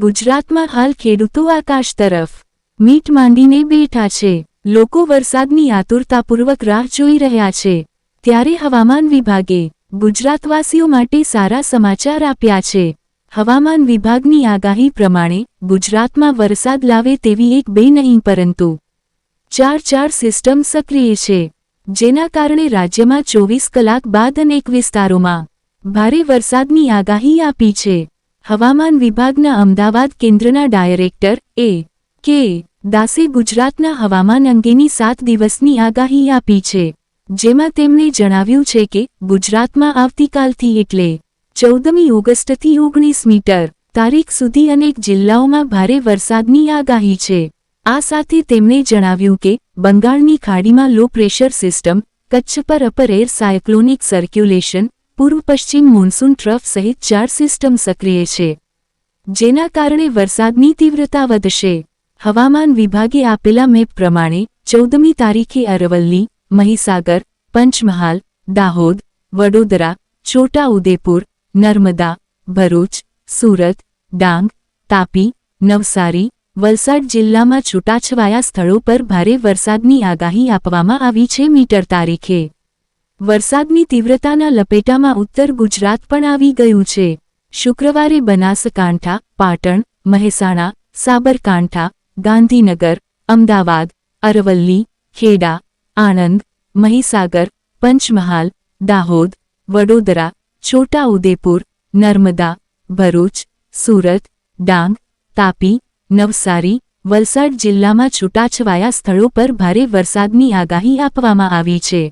ગુજરાતમાં હાલ ખેડૂતો આકાશ તરફ મીટ માંડીને બેઠા છે. લોકો વરસાદની આતુરતાપૂર્વક રાહ જોઈ રહ્યા છે. ત્યારે હવામાન વિભાગે ગુજરાતવાસીઓ માટે સારા સમાચાર આપ્યા છે. હવામાન વિભાગની આગાહી પ્રમાણે ગુજરાતમાં વરસાદ લાવે તેવી એક બે નહીં, પરંતુ ચાર ચાર સિસ્ટમ સક્રિય છે. જેના કારણે રાજ્યમાં ચોવીસ કલાક બાદ અનેક વિસ્તારોમાં ભારે વરસાદની આગાહી આપી છે. હવામાન વિભાગના અમદાવાદ કેન્દ્રના ડાયરેક્ટર એ કે દાસે ગુજરાતના હવામાન અંગેની સાત દિવસની આગાહી આપી છે. જેમાં તેમણે જણાવ્યું છે કે ગુજરાતમાં આવતીકાલથી એટલે ચૌદમી ઓગસ્ટથી ઓગણીસ મીટર તારીખ સુધી અનેક જિલ્લાઓમાં ભારે વરસાદની આગાહી છે. આ સાથે તેમણે જણાવ્યું કે બંગાળની ખાડીમાં લો પ્રેશર સિસ્ટમ, કચ્છ પર અપર એર સાયક્લોનિક સર્ક્યુલેશન પૂર્વ પશ્ચિમ મોન્સૂન ટ્રફ સહિત ચાર સિસ્ટમ સક્રિય છે, જેના કારણે વરસાદની તીવ્રતા વધશે. હવામાન વિભાગે આપેલા મેપ પ્રમાણે ચૌદમી તારીખે અરવલ્લી, મહીસાગર, પંચમહાલ, દાહોદ, વડોદરા, છોટાઉદેપુર, નર્મદા, ભરૂચ, સુરત, ડાંગ, તાપી, નવસારી, વલસાડ જિલ્લામાં છૂટાછવાયા સ્થળો પર ભારે વરસાદની આગાહી આપવામાં આવી છે મીટર તારીખે. વરસાદની તીવ્રતાના લપેટામાં ઉત્તર ગુજરાત પણ આવી ગયું છે. શુક્રવારે બનાસકાંઠા, પાટણ, મહેસાણા, સાબરકાંઠા, ગાંધીનગર, અમદાવાદ, અરવલ્લી, ખેડા, આણંદ, મહીસાગર, પંચમહાલ, દાહોદ, વડોદરા છોટા ઉદેપુર નર્મદા, ભરૂચ, સુરત, ડાંગ, તાપી, નવસારી, વલસાડ જિલ્લામાં છૂટાછવાયા સ્થળો પર ભારે વરસાદની આગાહી આપવામાં આવી છે.